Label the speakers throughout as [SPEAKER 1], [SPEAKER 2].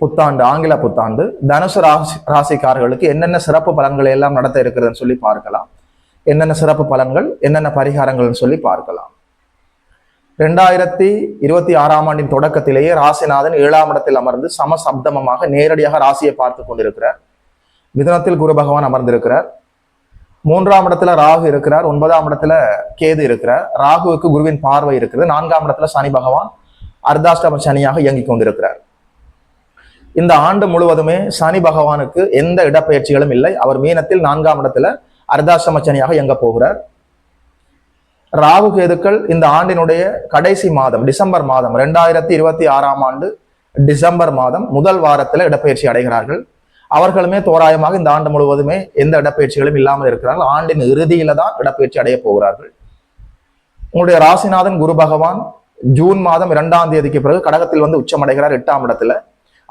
[SPEAKER 1] புத்தாண்டு ஆங்கில புத்தாண்டு தனுசு ராசி ராசிக்காரர்களுக்கு என்னென்ன சிறப்பு பலன்களை எல்லாம் நடத்த இருக்கிறதுன்னு சொல்லி பார்க்கலாம். என்னென்ன சிறப்பு பலன்கள் என்னென்ன பரிகாரங்கள்னு சொல்லி பார்க்கலாம். ரெண்டாயிரத்தி இருபத்தி ஆறாம் ஆண்டின் தொடக்கத்திலேயே ராசிநாதன் ஏழாம் இடத்தில் அமர்ந்து சமசப்தமமாக நேரடியாக ராசியை பார்த்து கொண்டிருக்கிறார். மிதனத்தில் குரு பகவான் அமர்ந்திருக்கிறார். மூன்றாம் இடத்துல ராகு இருக்கிறார். ஒன்பதாம் இடத்துல கேது இருக்கிறார். ராகுவுக்கு குருவின் பார்வை இருக்கிறது. நான்காம் இடத்துல சனி பகவான் அர்த்தாஷ்டம சனியாக இயங்கிக் கொண்டிருக்கிறார். இந்த ஆண்டு முழுவதுமே சனி பகவானுக்கு எந்த இடப்பெயர்ச்சிகளும் இல்லை. அவர் மீனத்தில் நான்காம் இடத்துல அர்தாசம சனியாக இயங்க போகிறார்? ராகு கேதுக்கள் இந்த ஆண்டினுடைய கடைசி மாதம் டிசம்பர் மாதம் ரெண்டாயிரத்தி இருபத்தி ஆறாம் ஆண்டு டிசம்பர் மாதம் முதல் வாரத்தில் இடப்பெயர்ச்சி அடைகிறார்கள். அவர்களுமே தோராயமாக இந்த ஆண்டு முழுவதுமே எந்த இடப்பெயர்ச்சிகளும் இல்லாமல் இருக்கிறார்கள். ஆண்டின் இறுதியில தான் இடப்பெயர்ச்சி அடைய போகிறார்கள். உங்களுடைய ராசிநாதன் குரு பகவான் ஜூன் மாதம் இரண்டாம் தேதிக்கு பிறகு கடகத்தில் வந்து உச்சமடைகிறார். எட்டாம் இடத்துல.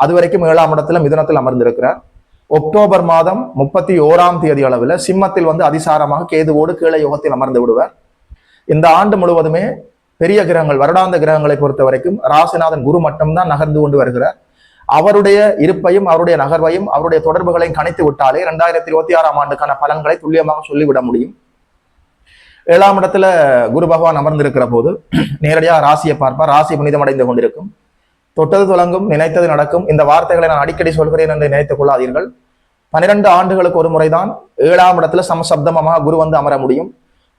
[SPEAKER 1] அது வரைக்கும் ஏழாம் இடத்துல மிதுனத்தில் அமர்ந்திருக்கிறார். அக்டோபர் மாதம் முப்பத்தி ஓராம் தேதி அளவில் சிம்மத்தில் வந்து அதிசாரமாக கேதுவோடு கீழே யோகத்தில் அமர்ந்து விடுவார். இந்த ஆண்டு முழுவதுமே பெரிய கிரகங்கள் வருடாந்த கிரகங்களை பொறுத்த வரைக்கும் ராசிநாதன் குரு மட்டும்தான் நகர்ந்து கொண்டு வருகிறார். அவருடைய இருப்பையும் அவருடைய நகர்வையும் அவருடைய தொடர்புகளையும் கணித்து விட்டாலே இரண்டாயிரத்தி இருபத்தி ஆறாம் ஆண்டுக்கான பலன்களை துல்லியமாக சொல்லிவிட முடியும். ஏழாம் இடத்துல குரு பகவான் அமர்ந்திருக்கிற போது நேரடியாக ராசியை பார்ப்பார். ராசி புனிதம் அடைந்து கொண்டிருக்கும். தொட்டது தொடங்கும் நினைத்தது நடக்கும். இந்த வார்த்தைகளை நான் அடிக்கடி சொல்கிறேன் என்று நினைத்துக் கொள்ளாதீர்கள். பனிரெண்டு ஆண்டுகளுக்கு ஒரு முறைதான் ஏழாம் இடத்துல சமசப்தமமாக குரு வந்து அமர முடியும்.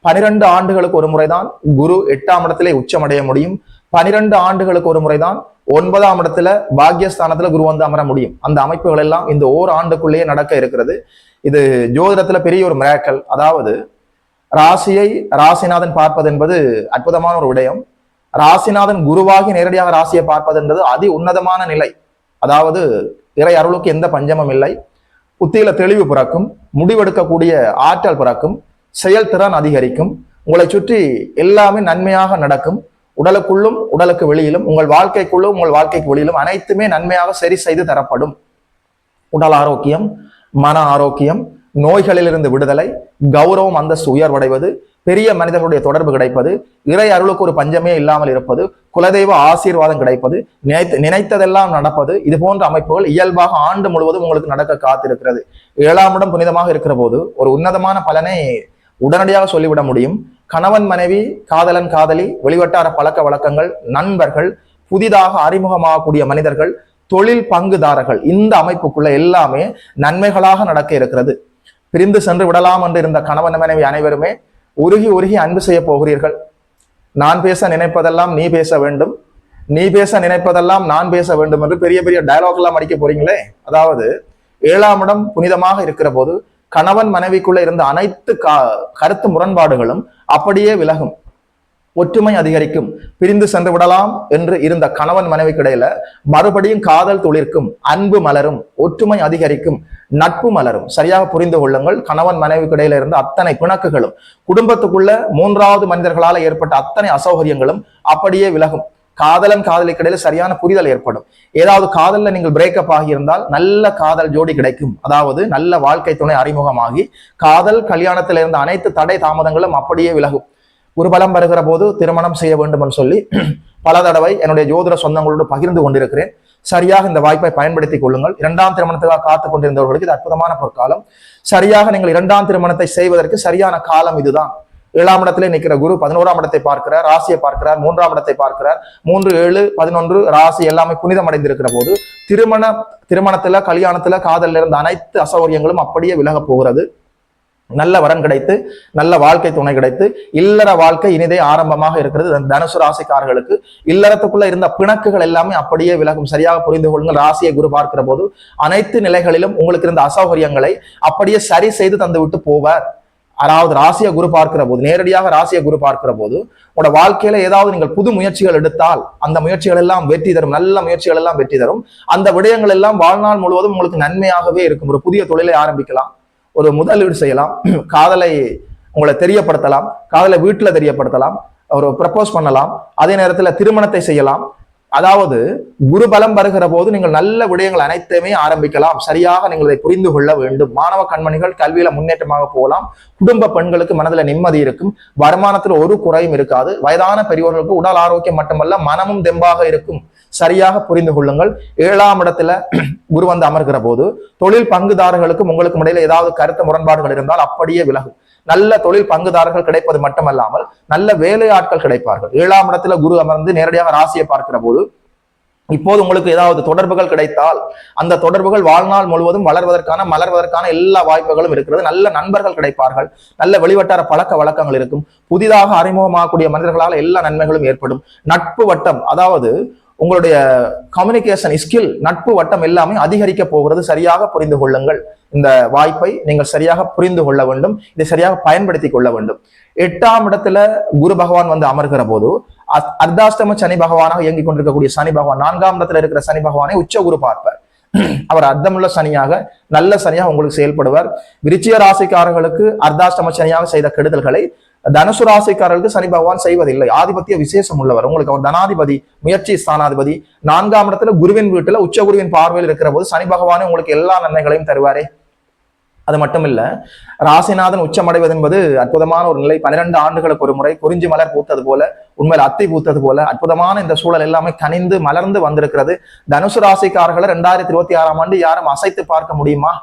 [SPEAKER 1] பனிரெண்டு ஆண்டுகளுக்கு ஒரு முறைதான் குரு எட்டாம் இடத்திலே உச்சமடைய முடியும். பனிரெண்டு ஆண்டுகளுக்கு ஒரு முறைதான் ஒன்பதாம் இடத்துல பாக்யஸ்தானத்துல குரு வந்து அமர முடியும். அந்த அமைப்புகள் எல்லாம் இந்த ஓர் ஆண்டுக்குள்ளேயே நடக்க இருக்கிறது. இது ஜோதிடத்துல பெரிய ஒரு மிராக்கல் அதாவது ராசியை ராசிநாதன் பார்ப்பது என்பது அற்புதமான ஒரு விடயம். ராசிநாதன் குருவாகி நேரடியாக ராசியை பார்ப்பது என்பது அதி உன்னதமான நிலை. அதாவது இறை அருளுக்கு எந்த பஞ்சமும் இல்லை. புத்தியில தெளிவு பிறக்கும் முடிவெடுக்கக்கூடிய ஆற்றல் பிறக்கும் செயல்திறன் அதிகரிக்கும் உங்களை சுற்றி எல்லாமே நன்மையாக நடக்கும். உடலுக்குள்ளும் உடலுக்கு வெளியிலும் உங்கள் வாழ்க்கைக்குள்ளும் உங்கள் வாழ்க்கைக்கு வெளியிலும் அனைத்துமே நன்மையாக சரி செய்து தரப்படும். உடல் ஆரோக்கியம் மன ஆரோக்கியம் நோய்களிலிருந்து விடுதலை கௌரவம் அந்தஸ்து உயர்வடைவது பெரிய மனிதர்களுடைய தொடர்பு கிடைப்பது இறை அருளுக்கு ஒரு பஞ்சமே இல்லாமல் இருப்பது குலதெய்வ ஆசீர்வாதம் கிடைப்பது நினைத்து நினைத்ததெல்லாம் நடப்பது இது போன்ற அமைப்புகள் இயல்பாக ஆண்டு முழுவதும் உங்களுக்கு நடக்க காத்திருக்கிறது. ஏழாம் இடம் புனிதமாக இருக்கிற போது ஒரு உன்னதமான பலனை உடனடியாக சொல்லிவிட முடியும். கணவன் மனைவி காதலன் காதலி வெளிவட்டார பழக்க வழக்கங்கள் நண்பர்கள் புதிதாக அறிமுகமாகக்கூடிய மனிதர்கள் தொழில் பங்குதாரர்கள் இந்த அமைப்புக்குள்ள எல்லாமே நன்மைகளாக நடக்க இருக்கிறது. பிரிந்து சென்று விடலாம் என்று இருந்த கணவன் மனைவி அனைவருமே உருகி உருகி அன்பு செய்ய போகிறீர்கள். நான் பேச நினைப்பதெல்லாம் நீ பேச வேண்டும். நீ பேச நினைப்பதெல்லாம் நான் பேச வேண்டும் என்று பெரிய பெரிய டயலாக் எல்லாம் அடிக்க போறீங்களே? அதாவது ஏழாம் இடம் புனிதமாக இருக்கிற போது கணவன் மனைவிக்குள்ள இருந்த அனைத்து கருத்து முரண்பாடுகளும் அப்படியே விலகும். ஒற்றுமை அதிகரிக்கும். பிரிந்து சென்று விடலாம் என்று இருந்த கணவன் மனைவிக்கிடையில மறுபடியும் காதல் துளிர்க்கும் அன்பு மலரும் ஒற்றுமை அதிகரிக்கும் நட்பு மலரும். சரியாக புரிந்து கொள்ளுங்கள். கணவன் மனைவிக்கிடையில இருந்த அத்தனை பிணக்குகளும் குடும்பத்துக்குள்ள மூன்றாவது மனிதர்களால் ஏற்பட்ட அத்தனை அசௌகரியங்களும் அப்படியே விலகும். காதலன் காதலிக்கிடையில சரியான புரிதல் ஏற்படும். ஏதாவது காதலில் நீங்கள் பிரேக்கப் ஆகியிருந்தால் நல்ல காதல் ஜோடி கிடைக்கும். அதாவது நல்ல வாழ்க்கை துணை அறிமுகமாகி காதல் கல்யாணத்தில் இருந்த அனைத்து தடை தாமதங்களும் அப்படியே விலகும். ஒரு பலம் வருகிற போது திருமணம் செய்ய வேண்டும் என்று சொல்லி பல தடவை என்னுடைய ஜோதிட சொந்தங்களோடு பகிர்ந்து கொண்டிருக்கிறேன். சரியாக இந்த வாய்ப்பை பயன்படுத்திக் கொள்ளுங்கள். இரண்டாம் திருமணத்துக்காக காத்துக் கொண்டிருந்தவர்களுக்கு இது அற்புதமான பொற்காலம். சரியாக நீங்கள் இரண்டாம் திருமணத்தை செய்வதற்கு சரியான காலம் இதுதான். ஏழாம் இடத்துல நிற்கிற குரு பதினோராம் இடத்தை பார்க்கிறார் ராசியை பார்க்கிறார் மூன்றாம் இடத்தை பார்க்கிறார். மூன்று ஏழு பதினொன்று ராசி எல்லாமே புனிதம் அடைந்திருக்கிற போது திருமண திருமணத்துல கல்யாணத்துல காதலில் இருந்த அனைத்து அசௌகரியங்களும் அப்படியே விலக போகிறது. நல்ல வரன் கிடைத்து நல்ல வாழ்க்கை துணை கிடைத்து இல்லற வாழ்க்கை இனிதே ஆரம்பமாக இருக்கிறது. தனுசு ராசிக்காரர்களுக்கு இல்லறத்துக்குள்ள இருந்த பிணக்குகள் எல்லாமே அப்படியே விலகும். சரியாக புரிந்து கொள்ளுங்கள். ராசியை குரு பார்க்கிற போது அனைத்து நிலைகளிலும் உங்களுக்கு இருந்த அசௌகரியங்களை அப்படியே சரி செய்து தந்து விட்டு போவார். அதாவது ராசிய குரு பார்க்கிற போது நேரடியாக ராசிய குரு பார்க்கிற போது உங்களோட வாழ்க்கையில ஏதாவது நீங்கள் புது முயற்சிகள் எடுத்தால் அந்த முயற்சிகள் எல்லாம் வெற்றி தரும். நல்ல முயற்சிகள் எல்லாம் வெற்றி தரும். அந்த விடயங்கள் எல்லாம் வாழ்நாள் முழுவதும் உங்களுக்கு நன்மையாகவே இருக்கும். ஒரு புதிய தொழிலை ஆரம்பிக்கலாம். ஒரு முதலீடு செய்யலாம். காதலை உங்களை தெரியப்படுத்தலாம். காதலை வீட்டில் தெரியப்படுத்தலாம். ஒரு ப்ரப்போஸ் பண்ணலாம். அதே நேரத்தில் திருமணத்தை செய்யலாம். அதாவது குரு பலம் வருகிற போது நீங்கள் நல்ல விடயங்கள் அனைத்துமே ஆரம்பிக்கலாம். சரியாக நீங்கள் இதை புரிந்து கொள்ள வேண்டும். மாணவ கண்மணிகள் கல்வியில முன்னேற்றமாக போகலாம். குடும்ப பெண்களுக்கு மனதில் நிம்மதி இருக்கும். வருமானத்தில் ஒரு குறையும் இருக்காது. வயதான பெரியவர்களுக்கு உடல் ஆரோக்கியம் மட்டுமல்ல மனமும் தெம்பாக இருக்கும். சரியாக புரிந்து கொள்ளுங்கள். ஏழாம் இடத்துல குரு வந்து அமர்கிற போது தொழில் பங்குதாரர்களுக்கும் உங்களுக்கு இடையில ஏதாவது கருத்து முரண்பாடுகள் இருந்தால் அப்படியே விலகும் நல்ல தொழில் பங்குதாரர்கள் கிடைப்பது மட்டுமல்லாமல் நல்ல வேலையாட்கள் கிடைப்பார்கள். ஏழாம் இடத்துல குரு அமர்ந்து நேரடியாக ராசியை பார்க்கிற போது இப்போது உங்களுக்கு ஏதாவது தொடர்புகள் கிடைத்தால் அந்த தொடர்புகள் வாழ்நாள் முழுவதும் வளர்வதற்கான மலர்வதற்கான எல்லா வாய்ப்புகளும் இருக்கிறது. நல்ல நண்பர்கள் கிடைப்பார்கள். நல்ல வெளிவட்டார பழக்க வழக்கங்கள் இருக்கும். புதிதாக அறிமுகமாகக்கூடிய மனிதர்களால் எல்லா நன்மைகளும் ஏற்படும். நட்பு வட்டம் அதாவது உங்களுடைய கம்யூனிகேஷன் ஸ்கில் நட்பு வட்டம் எல்லாமே அதிகரிக்க போகிறது. சரியாக புரிந்து கொள்ளுங்கள். இந்த வாய்ப்பை நீங்கள் சரியாக புரிந்து கொள்ள வேண்டும். இதை சரியாக பயன்படுத்தி கொள்ள வேண்டும். எட்டாம் இடத்துல குரு பகவான் வந்து அமர்கிற போது அ- அர்த்தாஷ்டம சனி பகவானாக இயங்கிக் கொண்டிருக்கக்கூடிய சனி பகவான் நான்காம் இடத்துல இருக்கிற சனி பகவானை உச்ச குரு பார்ப்பார். அவர் அர்த்தமுள்ள சனியாக நல்ல சனியாக உங்களுக்கு செயல்படுவார். விருச்சிய ராசிக்காரர்களுக்கு அர்த்தாஷ்டம சனியாக செய்த கெடுதல்களை தனுசு ராசிக்காரர்களுக்கு சனி பகவான் செய்வதில்லை. ஆதிபத்திய விசேஷம் உள்ளவர். உங்களுக்கு அவர் தனாதிபதி முயற்சி ஸ்தானாதிபதி. நான்காம் இடத்துல குருவின் வீட்டுல உச்ச குருவின் பார்வையில் இருக்கிற போது சனி பகவானே உங்களுக்கு எல்லா நன்மைகளையும் தருவாரே. அது மட்டும் இல்ல ராசிநாதன் உச்சமடைவது என்பது அற்புதமான ஒரு நிலை. பன்னிரெண்டு ஆண்டுகளுக்கு ஒரு முறை குறிஞ்சி மலர் பூத்தது போல உண்மையில் அத்தை பூத்தது போல அற்புதமான இந்த சூழல் எல்லாமே கனிந்து மலர்ந்து வந்திருக்கிறது. தனுசு ராசிக்காரர்களை ரெண்டாயிரத்தி இருபத்தி ஆறாம் ஆண்டு யாரும் அசைத்து பார்க்க முடியுமா?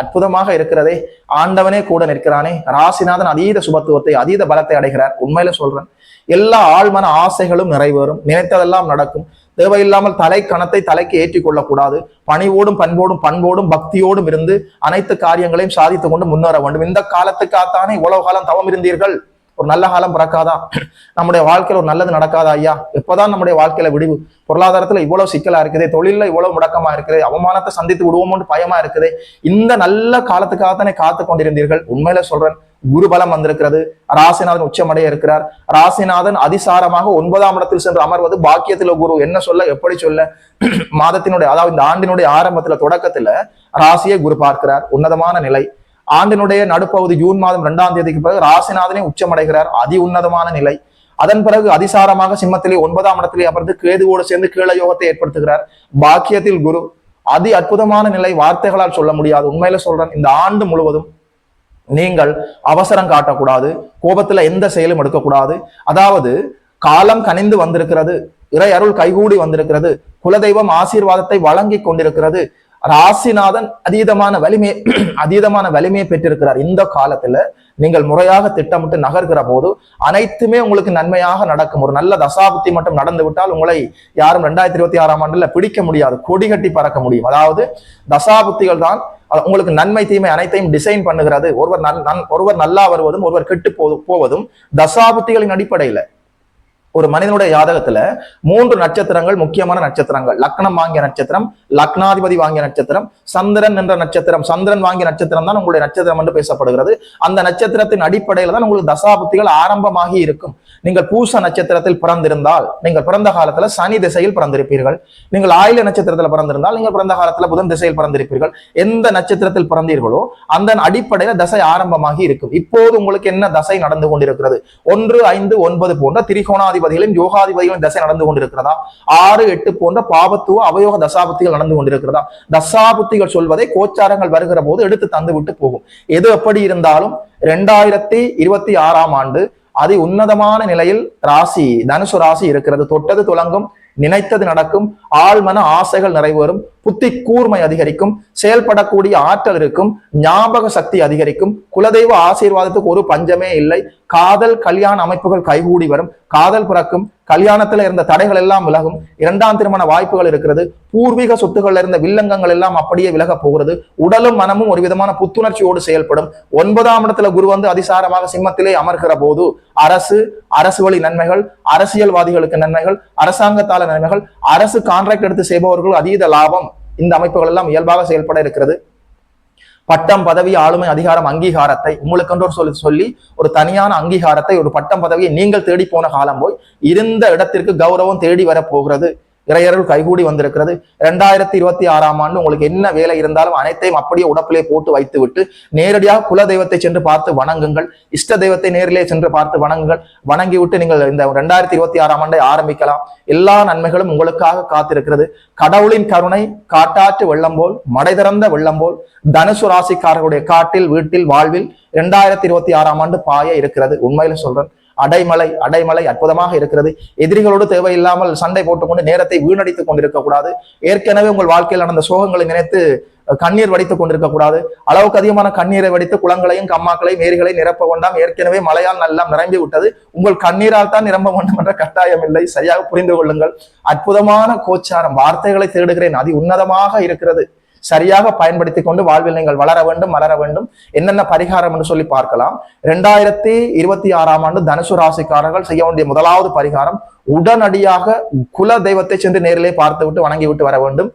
[SPEAKER 1] அற்புதமாக இருக்கிறதே. ஆண்டவனே கூட நிற்கிறானே. ராசிநாதன் அதீத சுபத்துவத்தை அதீத பலத்தை அடைகிறார். உண்மையில சொல்றேன் எல்லா ஆழ்மன ஆசைகளும் நிறைவேறும். நினைத்ததெல்லாம் நடக்கும். தேவையில்லாமல் தலை கணத்தை தலைக்கு ஏற்றிக் கொள்ளக்கூடாது. பணிவோடும் பண்போடும் பண்போடும் பக்தியோடும் இருந்து அனைத்து காரியங்களையும் சாதித்துக் கொண்டு முன்னேற வேண்டும். இந்த காலத்துக்காகத்தானே இவ்வளவு காலம் தவம் இருந்தீர்கள்? ஒரு நல்ல காலம் பிறக்காதா? நம்முடைய வாழ்க்கையில ஒரு நல்லது நடக்காதா ஐயா? எப்பதான் நம்முடைய வாழ்க்கையில விடிவு? பொருளாதாரத்துல இவ்வளவு சிக்கலா இருக்குது. தொழில இவ்வளவு முடக்கமா இருக்குது. அவமானத்தை சந்தித்து விடுவோமோன்னு பயமா இருக்குது. இந்த நல்ல காலத்துக்காகத்தானே காத்து கொண்டிருந்தீர்கள்? உண்மையில சொல்றேன். குருபலம் வந்திருக்கிறது. ராசிநாதன் உச்சமடைய இருக்கிறார். ராசிநாதன் அதிசாரமாக ஒன்பதாம் இடத்தில் சென்று அமர்வது பாக்கியத்துல குரு. என்ன சொல்ல எப்படி சொல்ல? மாதத்தினுடைய அதாவது இந்த ஆண்டினுடைய ஆரம்பத்துல தொடக்கத்துல ராசியை குரு பார்க்கிறார். உன்னதமான நிலை. ஆண்டினுடைய நடுப்பகுதி ஜூன் மாதம் இரண்டாம் தேதிக்கு பிறகு ராசிநாதனே உச்சமடைகிறார். அதி உன்னதமான நிலை. அதன் பிறகு அதிசாரமாக சிம்மத்திலே ஒன்பதாம் இடத்திலே அமர்ந்து கேதுவோடு சேர்ந்து கீழ யோகத்தை ஏற்படுத்துகிறார். பாக்கியத்தில் குரு. அதி அற்புதமான நிலை. வார்த்தைகளால் சொல்ல முடியாது. உண்மையில சொல்றேன் இந்த ஆண்டு முழுவதும் நீங்கள் அவசரம் காட்டக்கூடாது கோபத்துல எந்த செயலும் எடுக்கக்கூடாது. அதாவது காலம் கனிந்து வந்திருக்கிறது இறை அருள் கைகூடி வந்திருக்கிறது குலதெய்வம் ஆசீர்வாதத்தை வழங்கி கொண்டிருக்கிறது ராசிநாதன் அதீதமான வலிமை அதீதமான வலிமையை பெற்றிருக்கிறார். இந்த காலத்துல நீங்கள் முறையாக திட்டமிட்டு நகர்கிற போது அனைத்துமே உங்களுக்கு நன்மையாக நடக்கும். ஒரு நல்ல தசாபுத்தி மட்டும் நடந்து விட்டால் உங்களை யாரும் ரெண்டாயிரத்தி இருபத்தி ஆறாம் ஆண்டுல பிடிக்க முடியாது கொடி கட்டி பறக்க முடியும். அதாவது தசாபுத்திகள் தான் உங்களுக்கு நன்மை தீமை அனைத்தையும் டிசைன் பண்ணுகிறது. ஒருவர் நல் நன்- ஒருவர் நல்லா வருவதும் ஒருவர் கெட்டு போ- போவதும் தசாபுத்திகளின் அடிப்படையில. ஒரு மனிதனுடைய ஜாதகத்துல மூன்று நட்சத்திரங்கள் முக்கியமான நட்சத்திரங்கள். லக்னம் வாங்கிய நட்சத்திரம் லக்னாதிபதி வாங்கிய நட்சத்திரம் சந்திரன் என்ற நட்சத்திரம். சந்திரன் வாங்கிய நட்சத்திரம் தான் உங்களுடைய நட்சத்திரம் என்று பேசப்படுகிறது. அந்த நட்சத்திரத்தின் அடிப்படையில தான் உங்களுக்கு தசாபுத்திகள் ஆரம்பமாகி இருக்கும். நீங்கள் பூச நட்சத்திரத்தில் பிறந்திருந்தால் நீங்கள் பிறந்த காலத்துல சனி திசையில் பிறந்திருப்பீர்கள். நீங்கள் ஆயுள நட்சத்திரத்தில் பிறந்திருந்தால் நீங்கள் பிறந்த காலத்துல புதன் திசையில் பிறந்திருப்பீர்கள். எந்த நட்சத்திரத்தில் பிறந்தீர்களோ அந்த அடிப்படையில தசை ஆரம்பமாகி இருக்கும். இப்போது உங்களுக்கு என்ன தசை நடந்து கொண்டிருக்கிறது? ஒன்று ஐந்து ஒன்பது போன்ற திரிகோணாதி யோகாதிபதிகளும் தசை நடந்து கொண்டிருக்கிறதா? ஆறு எட்டு போன்ற பாவத்துவ அவயோக தசாபுத்திகள் நடந்து கொண்டிருக்கிறதா? தசாபுத்திகள் சொல்வதை கோச்சாரங்கள் வருகிற போது எடுத்து தந்து விட்டு போகும். எது எப்படி இருந்தாலும் இரண்டாயிரத்தி இருபத்தி ஆறாம் ஆண்டு அதி உன்னதமான நிலையில் ராசி தனுசு ராசி இருக்கிறது. தொட்டது துலங்கும் நினைத்தது நடக்கும் ஆழ்மன ஆசைகள் நிறைவேறும் புத்தி கூர்மை அதிகரிக்கும் செயல்படக்கூடிய ஆற்றல் இருக்கும் ஞாபக சக்தி அதிகரிக்கும். குலதெய்வ ஆசீர்வாதத்துக்கு ஒரு பஞ்சமே இல்லை. காதல் கல்யாண அமைப்புகள் கைகூடி வரும். காதல் பிறக்கும். கல்யாணத்துல இருந்த தடைகள் எல்லாம் விலகும். இரண்டாம் திருமண வாய்ப்புகள் இருக்கிறது. பூர்வீக சொத்துக்கள்ல இருந்த வில்லங்கங்கள் எல்லாம் அப்படியே விலக போகிறது. உடலும் மனமும் ஒரு விதமான புத்துணர்ச்சியோடு செயல்படும். ஒன்பதாம் இடத்துல குரு வந்து அதிசாரமாக சிம்மத்திலே அமர்கிற போது அரசு அரசு வழி நன்மைகள் அரசியல்வாதிகளுக்கு நன்மைகள் அரசாங்கத்தால நன்மைகள் அரசு கான்ட்ராக்ட் எடுத்து செய்பவர்கள் அதீத லாபம். இந்த அமைப்புகள் எல்லாம் இயல்பாக செயல்பட இருக்கிறது. பட்டம் பதவி ஆளுமை அதிகாரம் அங்கீகாரத்தை உங்களுக்கென்றோர் சொல்லி சொல்லி ஒரு தனியான அங்கீகாரத்தை ஒரு பட்டம் பதவியை நீங்கள் தேடி போன காலம் போய் இருந்த இடத்திற்கு கௌரவம் தேடி வர போகிறது. இறையர்கள் கைகூடி வந்திருக்கிறது. இரண்டாயிரத்தி இருபத்தி ஆறாம் ஆண்டு உங்களுக்கு என்ன வேலை இருந்தாலும் அனைத்தையும் அப்படியே உடப்பிலே போட்டு வைத்து விட்டு நேரடியாக குல தெய்வத்தை சென்று பார்த்து வணங்குங்கள். இஷ்ட தெய்வத்தை நேரிலே சென்று பார்த்து வணங்குங்கள். வணங்கி விட்டு நீங்கள் இந்த ரெண்டாயிரத்தி இருபத்தி ஆறாம் ஆண்டை ஆரம்பிக்கலாம். எல்லா நன்மைகளும் உங்களுக்காக காத்திருக்கிறது. கடவுளின் கருணை காட்டாற்று வெள்ளம் போல் மடை திறந்த வெள்ளம் போல் தனுசு ராசிக்காரர்களுடைய காட்டில் வீட்டில் வாழ்வில் இரண்டாயிரத்தி இருபத்தி ஆறாம் ஆண்டு பாய இருக்கிறது. உண்மையில சொல்றேன். அடைமலை அடைமலை அற்புதமாக இருக்கிறது. எதிரிகளோடு தேவையில்லாமல் சண்டை போட்டுக்கொண்டு நேரத்தை வீணடித்துக் கொண்டிருக்க கூடாது ஏற்கனவே உங்கள் வாழ்க்கையில் நடந்த சோகங்களை நினைத்து கண்ணீர் வடித்துக் கொண்டிருக்க கூடாது அளவுக்கு அதிகமான கண்ணீரை வடித்து குளங்களையும் கம்மாக்களையும் ஏரிகளையும் நிரப்ப வேண்டாம். ஏற்கனவே மழையால் நல்லா நிரம்பி விட்டது. உங்கள் கண்ணீரால் தான் நிரம்ப வேண்டும் என்ற கட்டாயம் இல்லை. சரியாக புரிந்து கொள்ளுங்கள். அற்புதமான கோச்சாரம். வார்த்தைகளை தேடுகிறேன். அதி உன்னதமாக இருக்கிறது. சரியாக பயன்படுத்தி கொண்டு வாழ்வில் நீங்கள் வளர வேண்டும் மலர வேண்டும். என்னென்ன பரிகாரம் என்று சொல்லி பார்க்கலாம். ரெண்டாயிரத்தி இருபத்தி ஆறாம் ஆண்டு தனுசு ராசிக்காரர்கள் செய்ய வேண்டிய முதலாவது பரிகாரம் உடனடியாக குல தெய்வத்தை சென்று நேரிலே பார்த்து விட்டு வணங்கி விட்டு வர வேண்டும்.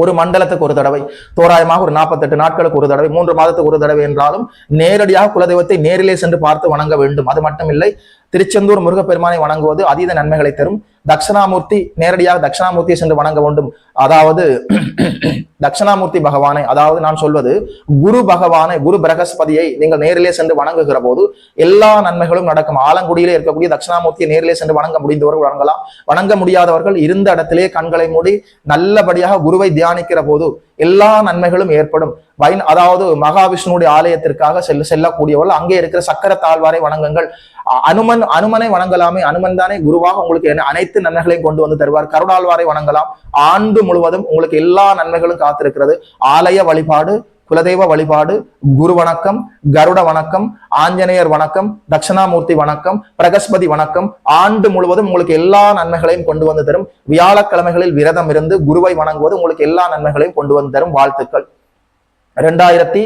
[SPEAKER 1] ஒரு மண்டலத்துக்கு ஒரு தடவை தோராயமாக ஒரு நாற்பத்தெட்டு நாட்களுக்கு ஒரு தடவை மூன்று மாதத்துக்கு ஒரு தடவை என்றாலும் நேரடியாக குலதெய்வத்தை நேரிலே சென்று பார்த்து வணங்க வேண்டும். அது மட்டுமில்லை திருச்செந்தூர் முருகப்பெருமானை வணங்குவது அதீத நன்மைகளை தரும். தட்சிணாமூர்த்தி நேரடியாக தட்சிணாமூர்த்தியை சென்று வணங்க வேண்டும். அதாவது தட்சிணாமூர்த்தி பகவானை அதாவது நான் சொல்வது குரு பகவானை குரு பிரகஸ்பதியை நீங்கள் நேரிலே சென்று வணங்குகிற போது எல்லா நன்மைகளும் நடக்கும். ஆலங்குடியிலே இருக்கக்கூடிய தட்சிணாமூர்த்தியை நேரிலே சென்று வணங்க முடிந்தவர்கள் வணங்கலாம். வணங்க முடியாதவர்கள் இருந்த இடத்திலே கண்களை மூடி நல்லபடியாக குருவை தியானிக்கிற போது எல்லா நன்மைகளும் ஏற்படும். வைன் அதாவது மகாவிஷ்ணுடைய ஆலயத்திற்காக செல்ல செல்லக்கூடியவர்கள் அங்கே இருக்கிற சக்கர தாழ்வாரை வணங்குங்கள் அனுமன் அனுமனை வணங்கலாமே. அனுமன் தானே குருவாக உங்களுக்கு அனைத்து அனைத்து நன்மைகளையும் கொண்டு வந்து தருவார். கருணாழ்வாரை வணங்கலாம். ஆண்டு முழுவதும் உங்களுக்கு எல்லா நன்மைகளும் காத்திருக்கிறது. ஆலய வழிபாடு குலதெய்வ வழிபாடு குரு வணக்கம் கருட வணக்கம் ஆஞ்சநேயர் வணக்கம் தட்சிணாமூர்த்தி வணக்கம் பிரகஸ்பதி வணக்கம். ஆண்டு முழுவதும் உங்களுக்கு எல்லா நன்மைகளையும் கொண்டு வந்து தரும். வியாழக்கிழமைகளில் விரதம் இருந்து குருவை வணங்குவது உங்களுக்கு எல்லா நன்மைகளையும் கொண்டு வந்து தரும். வாழ்த்துக்கள். ரெண்டாயிரத்தி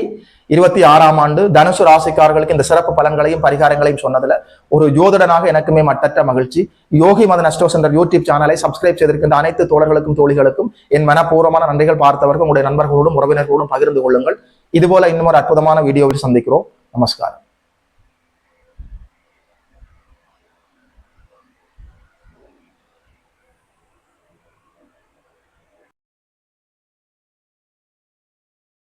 [SPEAKER 1] இருபத்தி ஆறாம் ஆண்டு தனுசு ராசிக்காரர்களுக்கு இந்த சிறப்பு பலன்களையும் பரிகாரங்களையும் சொன்னதுல ஒரு ஜோதிடனாக எனக்குமே மட்டற்ற மகிழ்ச்சி. யோகி மதன் அஸ்டோ என்ற யூடியூப் சேனலை சப்ஸ்கிரைப் செய்திருக்கின்ற அனைத்து தோழர்களுக்கும் தோழிகளுக்கும் என் மனப்பூர்வமான நன்றிகள் பார்த்தவர்கள் உங்களுடைய நண்பர்களோடும் உறவினர்களோடும் பகிர்ந்து கொள்ளுங்கள். இதுபோல இன்னும் ஒரு அற்புதமான வீடியோவில் சந்திக்கிறோம். நமஸ்காரம்.